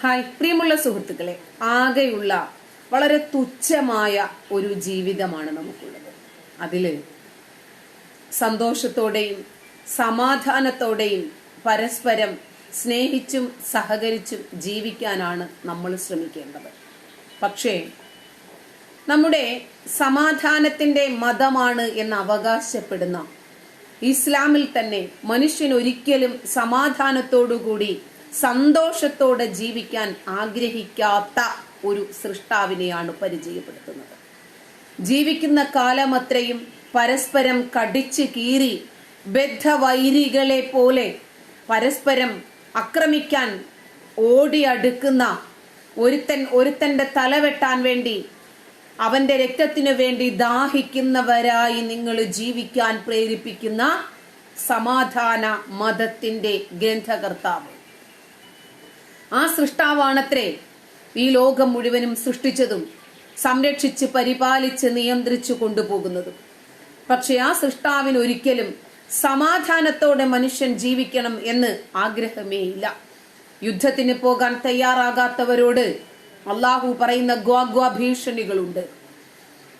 Hi. പ്രിയമുള്ള സുഹൃത്തുക്കളെ ആകെയുള്ള വളരെ തുച്ഛമായ ഒരു ജീവിതമാണ് നമുക്കുള്ളത്. അതിൽ സന്തോഷത്തോടെയും സമാധാനത്തോടെയും പരസ്പരം സ്നേഹിച്ചും സഹകരിച്ചും ജീവിക്കാനാണ് നമ്മൾ ശ്രമിക്കേണ്ടത്. പക്ഷേ നമ്മുടെ സമാധാനത്തിന്റെ മതമാണ് എന്ന് അവകാശപ്പെടുന്ന ഇസ്ലാമിൽ തന്നെ മനുഷ്യൻ ഒരിക്കലും സമാധാനത്തോടുകൂടി സന്തോഷത്തോടെ ജീവിക്കാൻ ആഗ്രഹിക്കാത്ത ഒരു സൃഷ്ടാവിനെയാണ് പരിചയപ്പെടുത്തുന്നത്. ജീവിക്കുന്ന കാലമത്രയും പരസ്പരം കടിച്ചു കീറി ബദ്ധവൈരികളെ പോലെ പരസ്പരം ആക്രമിക്കാൻ ഓടിയടുക്കുന്ന ഒരുത്തൻ ഒരുത്തന്റെ തല വെട്ടാൻ വേണ്ടി അവന്റെ രക്തത്തിനു വേണ്ടി ദാഹിക്കുന്നവരായി നിങ്ങൾ ജീവിക്കാൻ പ്രേരിപ്പിക്കുന്ന സമാധാന മതത്തിന്റെ ഗ്രന്ഥകർത്താവ്. ആ സൃഷ്ടാവാണത്രേ. ഈ ലോകം മുഴുവനും സൃഷ്ടിച്ചതും സംരക്ഷിച്ച് പരിപാലിച്ച് നിയന്ത്രിച്ചു കൊണ്ടുപോകുന്നതും. പക്ഷെ ആ സൃഷ്ടാവിന് ഒരിക്കലും സമാധാനത്തോടെ മനുഷ്യൻ ജീവിക്കണം എന്ന് ആഗ്രഹമേ ഇല്ല. യുദ്ധത്തിന് പോകാൻ തയ്യാറാകാത്തവരോട് അള്ളാഹു പറയുന്ന ഗ്വാഗ്വ ഭീഷണികളുണ്ട്.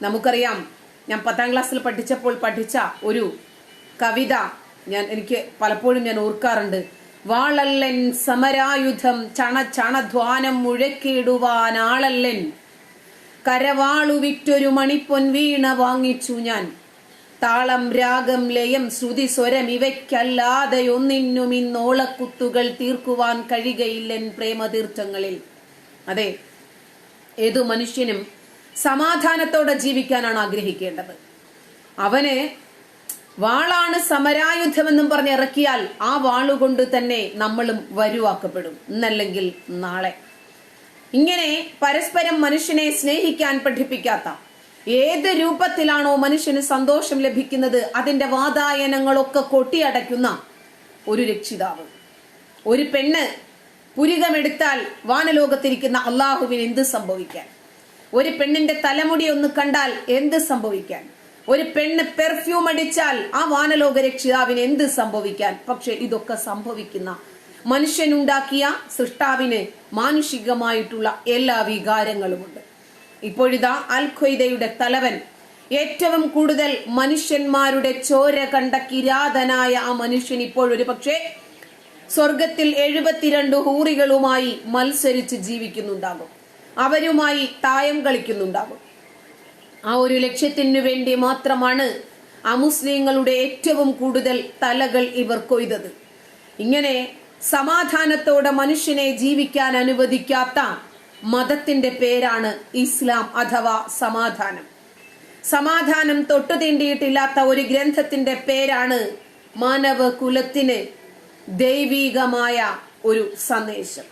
നമുക്കറിയാം ഞാൻ പത്താം ക്ലാസ്സിൽ പഠിച്ചപ്പോൾ പഠിച്ച ഒരു കവിത ഞാൻ എനിക്ക് പലപ്പോഴും ഞാൻ ഓർക്കാറുണ്ട്. വാളല്ലൻ സമരായുധം ചണ ചണധ്വാനം മുഴക്കിടുവാനാളല്ലൻ കരവാളു വിറ്റൊരു മണിപ്പൊൻ വീണ വാങ്ങിച്ചു ഞാൻ. താളം രാഗം ലയം ശ്രുതി സ്വരം ഇവയ്ക്കല്ലാതെ ഒന്നിനും ഇന്നോളക്കുത്തുകൾ തീർക്കുവാൻ കഴിയുകയില്ലൻ പ്രേമതീർത്ഥങ്ങളിൽ. അതെ ഏതു മനുഷ്യനും സമാധാനത്തോടെ ജീവിക്കാനാണ് ആഗ്രഹിക്കേണ്ടത്. അവന് വാളാണ് സമരായുധമെന്നും പറഞ്ഞ് ഇറക്കിയാൽ ആ വാളുകൊണ്ട് തന്നെ നമ്മളും വരുവാക്കപ്പെടും. ഇന്നല്ലെങ്കിൽ നാളെ. ഇങ്ങനെ പരസ്പരം മനുഷ്യനെ സ്നേഹിക്കാൻ പഠിപ്പിക്കാത്ത ഏത് രൂപത്തിലാണോ മനുഷ്യന് സന്തോഷം ലഭിക്കുന്നത് അതിന്റെ വാതായനങ്ങളൊക്കെ കൊട്ടിയടയ്ക്കുന്ന ഒരു രക്ഷിതാവ്. ഒരു പെണ്ണ് പുരികമെടുത്താൽ വാനലോകത്തിരിക്കുന്ന അള്ളാഹുവിന് എന്ത് സംഭവിക്കാൻ? ഒരു പെണ്ണിന്റെ തലമുടി ഒന്ന് കണ്ടാൽ എന്ത് സംഭവിക്കാൻ? ഒരു പെണ്ണ് പെർഫ്യൂം അടിച്ചാൽ ആ വാനലോക രക്ഷിതാവിന് എന്ത് സംഭവിക്കാൻ? പക്ഷെ ഇതൊക്കെ സംഭവിക്കുന്ന മനുഷ്യനുണ്ടാക്കിയ സൃഷ്ടാവിന് മാനുഷികമായിട്ടുള്ള എല്ലാ വികാരങ്ങളുമുണ്ട്. ഇപ്പോഴിതാ അൽ ഖ്വയ്ദയുടെ തലവൻ ഏറ്റവും കൂടുതൽ മനുഷ്യന്മാരുടെ ചോര കണ്ട കിരാതനായ ആ മനുഷ്യൻ ഇപ്പോഴൊരു പക്ഷേ സ്വർഗത്തിൽ എഴുപത്തിരണ്ട് ഹൂറികളുമായി മത്സരിച്ച് ജീവിക്കുന്നുണ്ടാകും. അവരുമായി തായം കളിക്കുന്നുണ്ടാകും. ആ ഒരു ലക്ഷ്യത്തിനു വേണ്ടി മാത്രമാണ് അമുസ്ലിങ്ങളുടെ ഏറ്റവും കൂടുതൽ തലകൾ ഇവർ കൊയ്തത്. ഇങ്ങനെ സമാധാനത്തോടെ മനുഷ്യനെ ജീവിക്കാൻ അനുവദിക്കാത്ത മതത്തിന്റെ പേരാണ് ഇസ്ലാം അഥവാ സമാധാനം. സമാധാനം തൊട്ടു തീണ്ടിയിട്ടില്ലാത്ത ഒരു ഗ്രന്ഥത്തിന്റെ പേരാണ് മാനവ കുലത്തിന് ദൈവീകമായ ഒരു സന്ദേശം.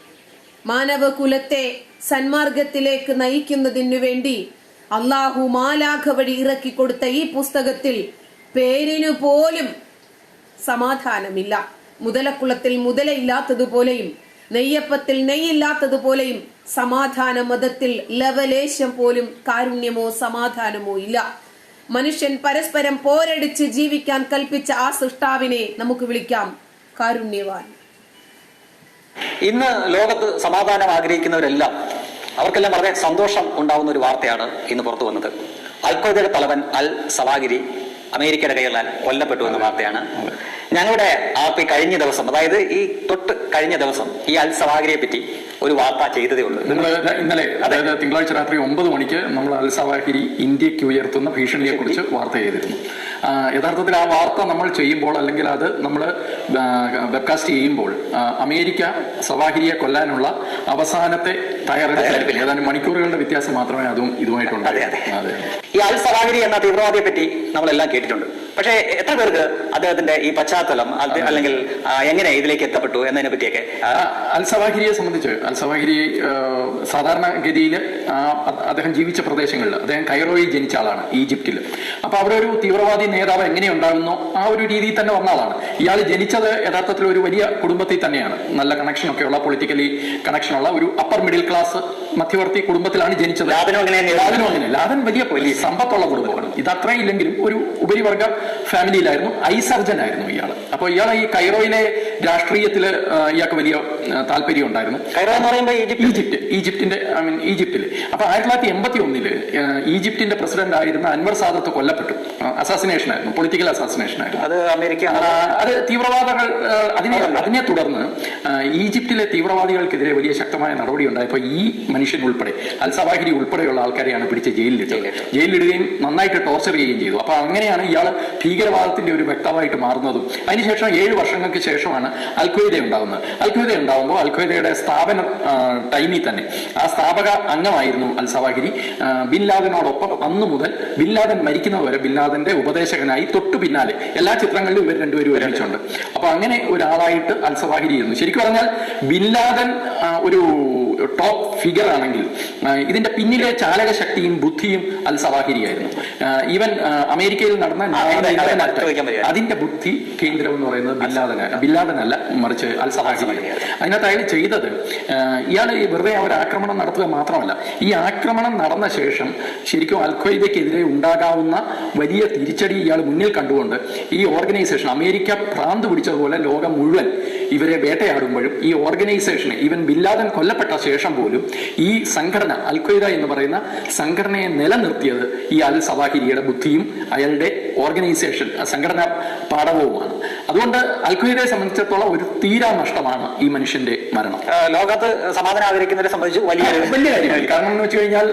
മാനവ കുലത്തെ സന്മാർഗത്തിലേക്ക് നയിക്കുന്നതിനു വേണ്ടി അള്ളാഹു മാലാഖ വഴി ഇറക്കി കൊടുത്ത ഈ പുസ്തകത്തിൽ പേരിനു പോലും സമാധാനമില്ല. മുതലക്കുളത്തിൽ മുതലയില്ലാത്തതുപോലെയും നെയ്യപ്പത്തിൽ നെയ്യില്ലാത്തതുപോലെയും സമാധാന മതത്തിൽ ലവലേശം പോലും കാരുണ്യമോ സമാധാനമോ ഇല്ല. മനുഷ്യൻ പരസ്പരം പോരടിച്ച് ജീവിക്കാൻ കൽപ്പിച്ച ആ സൃഷ്ടാവിനെ നമുക്ക് വിളിക്കാം കാരുണ്യവാൻ. ഇന്ന് ലോകത്ത് സമാധാനം ആഗ്രഹിക്കുന്നവരെല്ലാം അവർക്കെല്ലാം വളരെ സന്തോഷം ഉണ്ടാവുന്ന ഒരു വാർത്തയാണ് ഇന്ന് പുറത്തു വന്നത്. അൽഖ്വയ്ദയുടെ തലവൻ അൽ സവാഗിരി അമേരിക്കയുടെ കയ്യിലാൽ കൊല്ലപ്പെട്ടു എന്ന വാർത്തയാണ്. ഞങ്ങളുടെ ആർ പി കഴിഞ്ഞ ദിവസം അതായത് ഈ തൊട്ട് കഴിഞ്ഞ ദിവസം ഈ അൽ സവാഗിരിയെ പറ്റി ഒരു വാർത്ത ചെയ്തതേ ഉള്ളൂ. നിങ്ങൾ ഇന്നലെ അതായത് തിങ്കളാഴ്ച രാത്രി ഒമ്പത് മണിക്ക് നമ്മൾ അൽ സവാഹിരി ഇന്ത്യയ്ക്ക് ഉയർത്തുന്ന ഭീഷണിയെ കുറിച്ച് വാർത്ത ചെയ്തിരുന്നു. യഥാർത്ഥത്തിൽ ആ വാർത്ത നമ്മൾ ചെയ്യുമ്പോൾ അല്ലെങ്കിൽ അത് നമ്മൾ വെബ്കാസ്റ്റ് ചെയ്യുമ്പോൾ അമേരിക്ക സവാഹിരിയെ കൊല്ലാനുള്ള അവസാനത്തെ തയ്യാറെടുപ്പിൽ ഏതാനും മണിക്കൂറുകളുടെ വ്യത്യാസം മാത്രമേ അതും ഇതുമായിട്ടുണ്ട് അതെ, അതെ. അതെ. ഈ അൽ എന്ന തീവ്രവാദിയെ പറ്റി നമ്മളെല്ലാം കേട്ടിട്ടുണ്ട്. പക്ഷേ എത്ര പേർക്ക് അദ്ദേഹത്തിന്റെ ഈ പശ്ചാത്തലം അല്ലെങ്കിൽ എങ്ങനെ ഇതിലേക്ക് എത്തപ്പെട്ടു എന്നതിനെ പറ്റിയൊക്കെ? ആ, ആ, അൽ സവാഹിരിയെ സംബന്ധിച്ച് അൽസവാഹിരി സാധാരണ ഗതിയിൽ സാധാരണഗതിയിൽ അദ്ദേഹം ജീവിച്ച പ്രദേശങ്ങളിൽ അദ്ദേഹം കൈറോയിൽ ജനിച്ച ആളാണ് ഈജിപ്തിൽ അപ്പൊ അവിടെ ഒരു തീവ്രവാദി നേതാവ് എങ്ങനെ ഉണ്ടാകുന്നോ? ആ ഒരു രീതിയിൽ തന്നെ വന്ന ആളാണ്. ഇയാൾ ജനിച്ചത് യഥാർത്ഥത്തിൽ ഒരു വലിയ കുടുംബത്തിൽ തന്നെയാണ്. നല്ല കണക്ഷൻ ഒക്കെ ഉള്ള പൊളിറ്റിക്കലി കണക്ഷൻ ഉള്ള ഒരു അപ്പർ മിഡിൽ ക്ലാസ് മധ്യവർത്തി കുടുംബത്തിലാണ് ജനിച്ചത്. ലാദനും അങ്ങനെ. ലാദനും അങ്ങനെ ലാദൻ വലിയ വലിയ സമ്പത്തുള്ള കുടുംബമാണ് ഇത് അത്രയും ഇല്ലെങ്കിലും ഒരു ഉപരിവർഗ ഫാമിലിയിലായിരുന്നു ഐ സർജൻ ആയിരുന്നു ഇയാൾ അപ്പോൾ ഇയാൾ ഈ കൈറോയിലെ രാഷ്ട്രീയത്തിൽ ഇയാൾക്ക് വലിയ താല്പര്യം ഉണ്ടായിരുന്നു. ഈജിപ്റ്റ് ഈജിപ്തിന്റെ ഐ മീൻ ഈജിപ്തിൽ അപ്പൊ ആയിരത്തി തൊള്ളായിരത്തി എൺപത്തി ഒന്നിൽ ഈജിപ്തിന്റെ പ്രസിഡന്റ് ആയിരുന്ന അൻവർ സാദത്ത് കൊല്ലപ്പെട്ടു. അസാസിനേഷൻ ആയിരുന്നു പൊളിറ്റിക്കൽ അസാസിനേഷൻ ആയിരുന്നു. അത് അമേരിക്ക അത് തീവ്രവാദങ്ങൾ അതിനെ അതിനെ തുടർന്ന് ഈജിപ്തിലെ തീവ്രവാദികൾക്കെതിരെ വലിയ ശക്തമായ നടപടി ഉണ്ടായപ്പോൾ ഈ മനുഷ്യൻ ഉൾപ്പെടെ അൽ സവാഹിരി ഉൾപ്പെടെയുള്ള ആൾക്കാരെയാണ് പിടിച്ച് ജയിലിലിട്ടത്. ജയിലിലിടുകയും നന്നായിട്ട് ടോർച്ചർ ചെയ്യുകയും ചെയ്തു. അപ്പൊ അങ്ങനെയാണ് ഇയാൾ ഭീകരവാദത്തിന്റെ ഒരു വ്യക്തമായിട്ട് മാറുന്നതും. അതിനുശേഷം ഏഴ് വർഷങ്ങൾക്ക് ശേഷമാണ് അൽഖ്വയ്ദ ഉണ്ടാവുന്നത് അൽക്വയ്ദ ഉണ്ടാവുമ്പോൾ അൽക്വയ്ദയുടെ സ്ഥാപന ടൈമിൽ തന്നെ. ആ സ്ഥാപക അംഗമായിരുന്നു അൽ സവാഹിരി ബിൻ ലാദനോടൊപ്പം അന്ന് മുതൽ ബിൻ ലാദൻ മരിക്കുന്നവരെ ബിൻ ലാദന്റെ ഉപദേശകനായി തൊട്ടു പിന്നാലെ എല്ലാ ചിത്രങ്ങളിലും ഇവർ രണ്ടുപേരും ഒരുമിച്ചുണ്ട്. അപ്പൊ അങ്ങനെ ഒരാളായിട്ട് അൽ സവാഹിരി ഇരുന്നു. ശരിക്കും പറഞ്ഞാൽ ബിൻ ലാദൻ ഒരു ടോപ്പ് ഫിഗർ ആണെങ്കിൽ ഇതിന്റെ പിന്നിലെ ചാലക ശക്തിയും ബുദ്ധിയും അൽ സവാഹിരിയായിരുന്നു. ആയിരുന്നു ഈവൻ അമേരിക്കയിൽ നടന്ന. അതിന്റെ ബുദ്ധി കേന്ദ്രം എന്ന് പറയുന്നത് ബില്ലാദന ബില്ലാദനല്ല മറിച്ച് അൽ സവാഹിരി. അതിനകത്ത് അയാൾ ചെയ്തത് ഇയാൾ വെറുതെ അവർ ആക്രമണം നടത്തുക മാത്രമല്ല ഈ ആക്രമണം നടന്ന ശേഷം ശരിക്കും അൽ ഖ്വയ്ദയ്ക്കെതിരെ ഉണ്ടാകാവുന്ന വലിയ തിരിച്ചടി ഇയാൾ മുന്നിൽ കണ്ടുകൊണ്ട് ഈ ഓർഗനൈസേഷൻ അമേരിക്ക ഭ്രാന്ത് പിടിച്ചതുപോലെ ലോകം മുഴുവൻ ഇവരെ വേട്ടയാടുമ്പോഴും ഈ ഓർഗനൈസേഷൻ ഈവൻ ബില്ലാദൻ കൊല്ലപ്പെട്ട ശേഷം പോലും ഈ സംഘടന അൽ ഖ്വയ്ദ എന്ന് പറയുന്ന സംഘടനയെ നിലനിർത്തിയത് ഈ അൽ സവാഹിരിയുടെ ബുദ്ധിയും അയാളുടെ ഓർഗനൈസേഷൻ സംഘടനാ പാഠവുമാണ്. അതുകൊണ്ട് അൽ ഖ്വയ്ദയെ സംബന്ധിച്ചിടത്തോളം ഒരു തീരാ നഷ്ടമാണ് ഈ മനുഷ്യന്റെ മരണം. ലോകത്ത് സമാധാനം ആഗ്രഹിക്കുന്നവരെ സംബന്ധിച്ച് വലിയ വലിയ കാര്യമായി കാരണം എന്ന് വെച്ച് കഴിഞ്ഞാൽ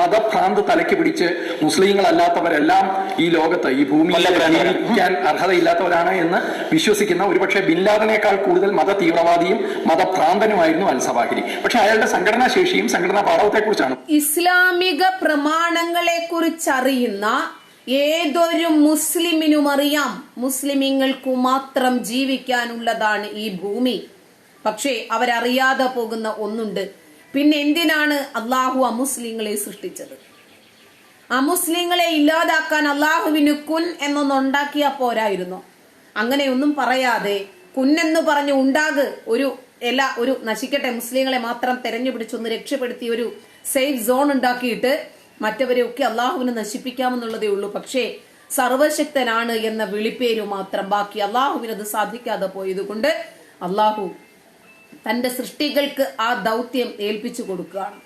മതഭ്രാന്ത് തലയ്ക്ക് പിടിച്ച് മുസ്ലിങ്ങളല്ലാത്തവരെല്ലാം ഈ ലോകത്ത് ഈ ഭൂമിയിൽ ജീവിക്കാൻ അർഹതയില്ലാത്തവരാണ് എന്ന് വിശ്വസിക്കുന്ന ഒരുപക്ഷെ ബിൻലാദനേക്കാൾ കൂടുതൽ മത തീവ്രവാദിയും മതഭ്രാന്തനുമായിരുന്നു അൽ സവാഹിരി. പക്ഷെ അയാളുടെ സംഘടനാ ശേഷിയും സംഘടനാ പാഠത്തെക്കുറിച്ചാണ് ഇസ്ലാമിക പ്രമാണങ്ങളെ കുറിച്ചറിയുന്ന ഏതൊരു മുസ്ലിമിനും അറിയാം. മുസ്ലിമിങ്ങൾക്കു മാത്രം ജീവിക്കാനുള്ളതാണ് ഈ ഭൂമി. പക്ഷേ അവരറിയാതെ പോകുന്ന ഒന്നുണ്ട്. പിന്നെ എന്തിനാണ് അള്ളാഹു അമുസ്ലിങ്ങളെ സൃഷ്ടിച്ചത്? അമുസ്ലിങ്ങളെ ഇല്ലാതാക്കാൻ അള്ളാഹുവിന് കുൻ എന്നൊന്ന് പോരായിരുന്നു. പോരായിരുന്നോ അങ്ങനെയൊന്നും പറയാതെ കുന്നെന്ന് പറഞ്ഞ് ഉണ്ടാക് ഒരു എല്ലാ ഒരു നശിക്കട്ടെ മുസ്ലിങ്ങളെ മാത്രം തെരഞ്ഞുപിടിച്ചൊന്ന് രക്ഷപ്പെടുത്തി ഒരു സേഫ് സോൺ ഉണ്ടാക്കിയിട്ട് മറ്റവരെയൊക്കെ അള്ളാഹുവിനെ നശിപ്പിക്കാമെന്നുള്ളതേ ഉള്ളൂ. പക്ഷേ സർവശക്തനാണ് എന്ന വിളിപ്പേരു മാത്രം ബാക്കി അള്ളാഹുവിന് അത് സാധിക്കാതെ പോയതുകൊണ്ട് അള്ളാഹു തന്റെ സൃഷ്ടികൾക്ക് ആ ദൗത്യം ഏൽപ്പിച്ചു കൊടുക്കുകയാണ്.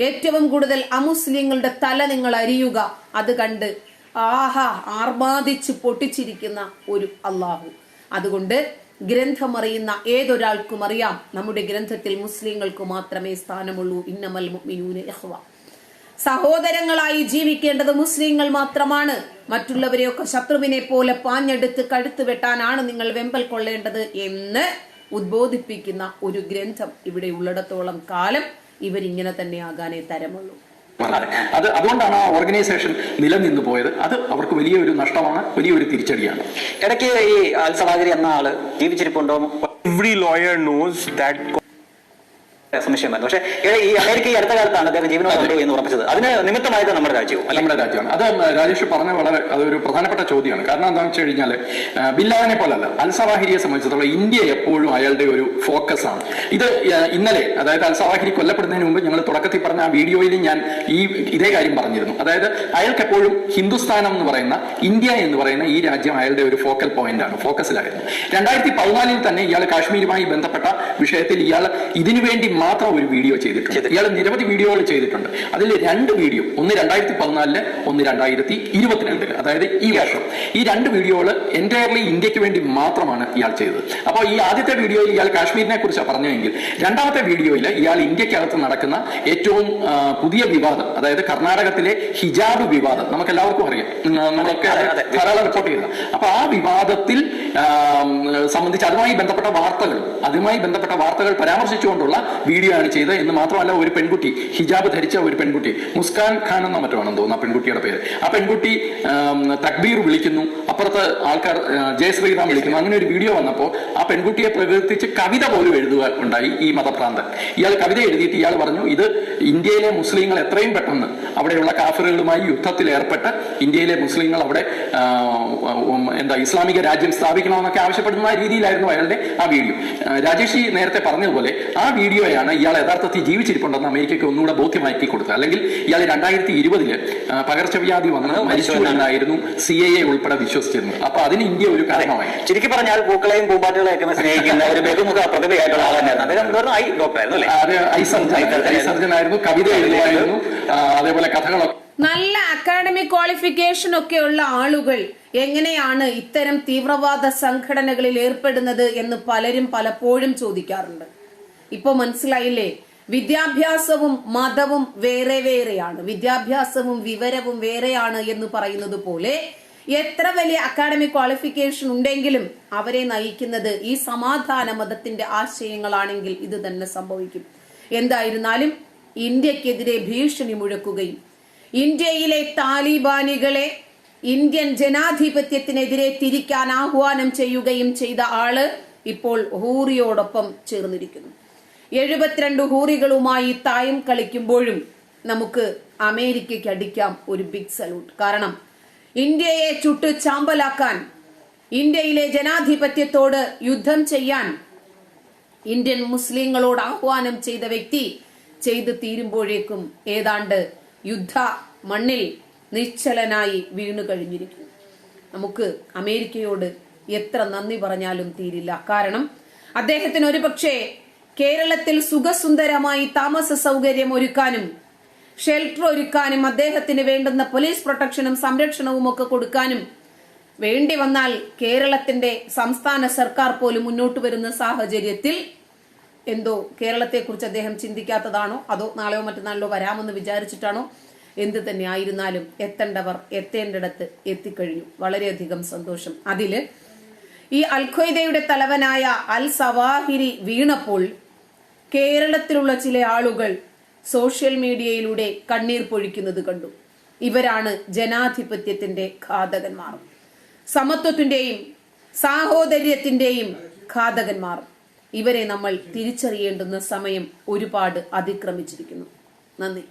ഏറ്റവും കൂടുതൽ അമുസ്ലിങ്ങളുടെ തല നിങ്ങൾ അരിയുക അത് കണ്ട് ആഹാ ആർമാദിച്ച് പൊട്ടിച്ചിരിക്കുന്ന ഒരു അള്ളാഹു. അതുകൊണ്ട് ഗ്രന്ഥമറിയുന്ന ഏതൊരാൾക്കും അറിയാം. നമ്മുടെ ഗ്രന്ഥത്തിൽ മുസ്ലിങ്ങൾക്ക് മാത്രമേ സ്ഥാനമുള്ളൂ. ഇന്നമൽ മുഅ്മിനൂന സഹോദരങ്ങളായി ജീവിക്കേണ്ടത് മുസ്ലിങ്ങൾ മാത്രമാണ്. മറ്റുള്ളവരെയൊക്കെ ശത്രുവിനെ പോലെ പാഞ്ഞെടുത്ത് കഴുത്ത് വെട്ടാനാണ് നിങ്ങൾ വെമ്പൽ കൊള്ളേണ്ടത് എന്ന് ഉദ്ബോധിപ്പിക്കുന്ന ഒരു ഗ്രന്ഥം ഇവിടെ ഉള്ളിടത്തോളം കാലം ഇവരിങ്ങനെ തന്നെ ആകാനേ തരമുള്ളൂ. അത് അതുകൊണ്ടാണ് ആ ഓർഗനൈസേഷൻ നിലനിന്നു പോയത് അത് അവർക്ക് വലിയൊരു നഷ്ടമാണ് വലിയൊരു തിരിച്ചടിയാണ്. ഇടയ്ക്ക് ഈ അൽ എന്ന ആൾ ജീവിച്ചിരിപ്പുണ്ടോ? എവ്രി ലോയർ നോസ് that സംശയം വരുന്നത് പക്ഷേ ഈ- അമേരിക്ക ഈ അടുത്ത കാലത്താണ് അദ്ദേഹം ജീവനോടുണ്ടോ എന്ന് ഉറപ്പിച്ചത്. അതിന് നിമിത്തമായത് നമ്മുടെ രാജ്യവും. നമ്മുടെ രാജ്യമാണ്. അത് രാജേഷ് പറഞ്ഞ വളരെ അതൊരു പ്രധാനപ്പെട്ട ചോദ്യമാണ്. കാരണം എന്താണെന്ന് വെച്ച് കഴിഞ്ഞാൽ ബില്ലാദിനെ പോലല്ല അൽസവാഹിരിയെ സംബന്ധിച്ചിടത്തോളം ഇന്ത്യ എപ്പോഴും അയാളുടെ ഒരു ഫോക്കസ് ആണ് ഇത് ഇന്നലെ അതായത് അൽസവാഹിരി കൊല്ലപ്പെടുന്നതിന് മുമ്പ് ഞങ്ങൾ തുടക്കത്തിൽ പറഞ്ഞ ആ വീഡിയോയിൽ ഞാൻ ഈ ഇതേ കാര്യം പറഞ്ഞിരുന്നു. അതായത് അയാൾക്ക് എപ്പോഴും ഹിന്ദുസ്ഥാനം എന്ന് പറയുന്ന ഇന്ത്യ എന്ന് പറയുന്ന ഈ രാജ്യം അയാളുടെ ഒരു ഫോക്കൽ പോയിന്റ് ആണ് ഫോക്കസിലായിരുന്നു. രണ്ടായിരത്തി പതിനാലിൽ തന്നെ ഇയാൾ കാശ്മീരുമായി ബന്ധപ്പെട്ട വിഷയത്തിൽ ഇയാൾ ഇതിനു വേണ്ടി മാത്രം ഒരു വീഡിയോ ചെയ്തിട്ടുണ്ട്. ഇയാൾ നിരവധി വീഡിയോകൾ ചെയ്തിട്ടുണ്ട്. അതിൽ രണ്ട് വീഡിയോ ഒന്ന് രണ്ടായിരത്തി പതിനാലിൽ ഒന്ന് രണ്ടായിരത്തി ഇരുപത്തിരണ്ടിൽ അതായത് ഈ വർഷം. ഈ രണ്ട് വീഡിയോകൾ എന്റയർലി ഇന്ത്യയ്ക്ക് വേണ്ടി മാത്രമാണ് ഇയാൾ ചെയ്തത്. അപ്പോൾ ഈ ആദ്യത്തെ വീഡിയോയിൽ ഇയാൾ കാശ്മീരിനെ കുറിച്ചാണ് പറഞ്ഞതെങ്കിൽ രണ്ടാമത്തെ വീഡിയോയിൽ ഇയാൾ ഇന്ത്യക്കകത്ത് നടക്കുന്ന ഏറ്റവും പുതിയ വിവാദം അതായത് കർണാടകത്തിലെ ഹിജാബ് വിവാദം നമുക്ക് എല്ലാവർക്കും അറിയാം നമ്മളൊക്കെ. ധാരാളം റിപ്പോർട്ട് ചെയ്യുന്നത് അപ്പൊ ആ വിവാദത്തിൽ സംബന്ധിച്ച് അതുമായി ബന്ധപ്പെട്ട വാർത്തകൾ അതുമായി ബന്ധപ്പെട്ട വാർത്തകൾ പരാമർശിച്ചുകൊണ്ടുള്ള വീഡിയോ ആണ് ചെയ്തത്. എന്ന് മാത്രമല്ല ഒരു പെൺകുട്ടി ഹിജാബ് ധരിച്ച ഒരു പെൺകുട്ടി മുസ്കാൻ ഖാൻ എന്നോ മറ്റോ ആണെന്ന് തോന്നുന്നു ആ പെൺകുട്ടിയുടെ പേര്. ആ പെൺകുട്ടി തക്ബീർ വിളിക്കുന്നു. അപ്പുറത്ത് ആൾക്കാർ ജയ ശ്രീറാം വിളിക്കുന്നു. അങ്ങനെ ഒരു വീഡിയോ വന്നപ്പോൾ ആ പെൺകുട്ടിയെ പ്രകീർത്തിച്ച് കവിത പോലും എഴുതുക ഉണ്ടായി ഈ മതപ്രാന്തൻ ഇയാൾ കവിത എഴുതിയിട്ട് ഇയാൾ പറഞ്ഞു ഇത് ഇന്ത്യയിലെ മുസ്ലിങ്ങൾ എത്രയും പെട്ടെന്ന് അവിടെയുള്ള കാഫറുകളുമായി യുദ്ധത്തിൽ ഏർപ്പെട്ട് ഇന്ത്യയിലെ മുസ്ലിങ്ങൾ അവിടെ എന്താ ഇസ്ലാമിക രാജ്യം സ്ഥാപിക്കണമെന്നൊക്കെ ആവശ്യപ്പെടുന്ന രീതിയിലായിരുന്നു അയാളുടെ ആ വീഡിയോ രാജേഷ് നേരത്തെ പറഞ്ഞതുപോലെ ആ വീഡിയോ ഇന്നലെയാണ് ഇയാൾ യഥാർത്ഥത്തിൽ ജീവിച്ചിരിപ്പുണ്ടെന്ന് അമേരിക്കയ്ക്ക് ഒന്നുകൂടെ ബോധ്യമാക്കി കൊടുത്തത് അല്ലെങ്കിൽ ഇയാൾ രണ്ടായിരത്തി ഇരുപതിൽ പകർച്ചവ്യാധി വന്ന് മരിച്ചു എന്നായിരുന്നു സി ഐ എ ഉൾപ്പെടെ വിശ്വസിച്ചിരുന്നത്. അപ്പൊ അതിന് ഇന്ത്യ ഒരു കാരണമായി. ചുരുക്കി പറഞ്ഞാൽ പൂക്കളെയും പൂമ്പാറ്റുകളെയൊക്കെ സ്നേഹിക്കുന്ന ഒരു ബഹുമുഖ പ്രതിഭയായിട്ടുള്ള ആൾ തന്നെയാണ്. ഐ ഡോക്ടർ അത് ഐ സർജൻ. ഐ സർജൻ കവിത എഴുതുമായിരുന്നു അതേപോലെ കഥകളൊക്കെ നല്ല അക്കാഡമിക് ക്വാളിഫിക്കേഷൻ ഒക്കെ ഉള്ള ആളുകൾ എങ്ങനെയാണ് ഇത്തരം തീവ്രവാദ സംഘടനകളിൽ ഏർപ്പെടുന്നത് എന്ന് പലരും പലപ്പോഴും ചോദിക്കാറുണ്ട്. ഇപ്പൊ മനസ്സിലായില്ലേ? വിദ്യാഭ്യാസവും മതവും വേറെ വേറെയാണ്. വിദ്യാഭ്യാസവും വിവരവും വേറെയാണ് എന്ന് പറയുന്നത് പോലെ എത്ര വലിയ അക്കാഡമിക് ക്വാളിഫിക്കേഷൻ ഉണ്ടെങ്കിലും അവരെ നയിക്കുന്നത് ഈ സമാധാന മതത്തിന്റെ ആശയങ്ങളാണെങ്കിൽ ഇത് തന്നെ സംഭവിക്കും. എന്തായിരുന്നാലും ഇന്ത്യക്കെതിരെ ഭീഷണി മുഴക്കുകയും ഇന്ത്യയിലെ താലിബാനികളെ ഇന്ത്യൻ ജനാധിപത്യത്തിനെതിരെ തിരിക്കാൻ ആഹ്വാനം ചെയ്യുകയും ചെയ്ത ആൾ ഇപ്പോൾ ഹൂറിയോടൊപ്പം ചേർന്നിരിക്കുന്നു. എഴുപത്തിരണ്ട് ഹൂറികളുമായി തായം കളിക്കുമ്പോഴും നമുക്ക് അമേരിക്കയ്ക്ക് അടിക്കാം ഒരു ബിഗ് സല്യൂട്ട് കാരണം ഇന്ത്യയെ ചുട്ടു ചാമ്പലാക്കാൻ ഇന്ത്യയിലെ ജനാധിപത്യത്തോട് യുദ്ധം ചെയ്യാൻ ഇന്ത്യൻ മുസ്ലിങ്ങളോട് ആഹ്വാനം ചെയ്ത വ്യക്തി ചെയ്തു തീരുമ്പോഴേക്കും ഏതാണ്ട് യുദ്ധ മണ്ണിൽ നിശ്ചലനായി വീണു കഴിഞ്ഞിരിക്കുന്നു നമുക്ക് അമേരിക്കയോട് എത്ര നന്ദി പറഞ്ഞാലും തീരില്ല. കാരണം അദ്ദേഹത്തിന് ഒരുപക്ഷെ കേരളത്തിൽ സുഖസുന്ദരമായി താമസ സൗകര്യം ഒരുക്കാനും ഷെൽട്ടർ ഒരുക്കാനും അദ്ദേഹത്തിന് വേണ്ടുന്ന പോലീസ് പ്രൊട്ടക്ഷനും സംരക്ഷണവും ഒക്കെ കൊടുക്കാനും വേണ്ടി വന്നാൽ കേരളത്തിന്റെ സംസ്ഥാന സർക്കാർ പോലും മുന്നോട്ട് വരുന്ന സാഹചര്യത്തിൽ എന്തോ കേരളത്തെക്കുറിച്ച് അദ്ദേഹം ചിന്തിക്കാത്തതാണോ? അതോ നാളെയോ മറ്റന്നാളിലോ വരാമെന്ന് വിചാരിച്ചിട്ടാണോ? എന്ത് തന്നെ ആയിരുന്നാലും എത്തേണ്ടവർ എത്തേണ്ടിടത്ത് എത്തിക്കഴിഞ്ഞു. വളരെയധികം സന്തോഷം. അതിൽ ഈ അൽഖയുടെ തലവനായ അൽ സവാഹിരി വീണപ്പോൾ കേരളത്തിലുള്ള ചില ആളുകൾ സോഷ്യൽ മീഡിയയിലൂടെ കണ്ണീർ പൊഴിക്കുന്നത് കണ്ടു. ഇവരാണ് ജനാധിപത്യത്തിന്റെ ഘാതകന്മാർ. സമത്വത്തിന്റെയും സാഹോദര്യത്തിന്റെയും ഘാതകന്മാർ. ഇവരെ നമ്മൾ തിരിച്ചറിയേണ്ടുന്ന സമയം ഒരുപാട് അതിക്രമിച്ചിരിക്കുന്നു. നന്ദി.